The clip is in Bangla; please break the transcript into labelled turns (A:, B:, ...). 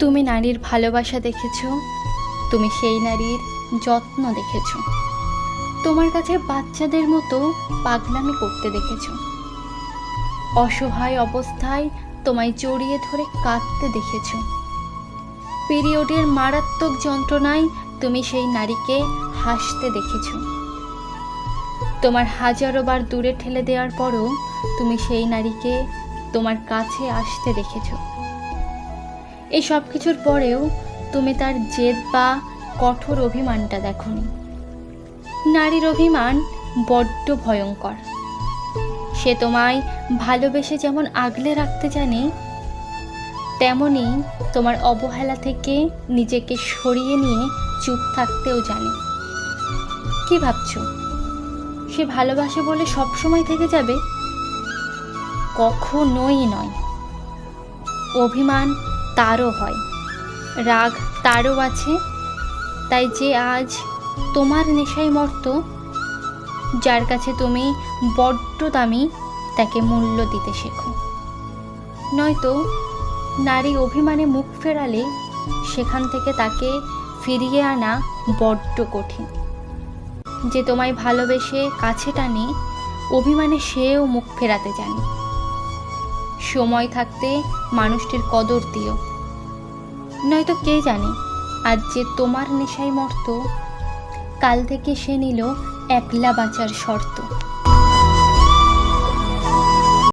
A: তুমি নারীর ভালোবাসা দেখেছ? তুমি সেই নারীর যত্ন দেখেছ। তোমার কাছে বাচ্চাদের মতো পাগলামি করতে দেখেছ। অসহায় অবস্থায় তোমায় জড়িয়ে ধরে কাঁদতে দেখেছ। পিরিয়ডের মারাত্মক যন্ত্রণায় তুমি সেই নারীকে হাসতে দেখেছ। তোমার হাজারো বার দূরে ঠেলে দেওয়ার পরও তুমি সেই নারীকে তোমার কাছে আসতে দেখেছ। এই সব কিছুর পরেও তুমি তার জেদ বা কঠোর অভিমানটা দেখনি। নারীর অভিমান বড্ড ভয়ঙ্কর। সে তোমায় ভালোবেসে যেমন আগলে রাখতে জানে, তেমনি তোমার অবহেলা থেকে নিজেকে সরিয়ে নিয়ে চুপ থাকতেও জানে। কি ভাবছ? সে ভালোবাসে বলে সব সময় থেকে যাবে? কখনোই নয়। অভিমান তারও হয়। রাগ তারও আছে, তাই যে আজ তোমার নেশায় মর্ত, যার কাছে তুমি বড্ড দামি, তাকে মূল্য দিতে শেখো। নয়তো নারী অভিমানে মুখ ফেরালে সেখান থেকে তাকে ফিরিয়ে আনা বড্ড কঠিন। যে তোমায় ভালোবেসে কাছে টানে, অভিমানে সেও মুখ ফেরাতে জানে। সময় থাকতে মানুষটির কদর দিও। নয়তো কে জানে, আজ যে তোমার নেশায় মর্ত, কাল থেকে সে নিল একলা বাঁচার শর্ত।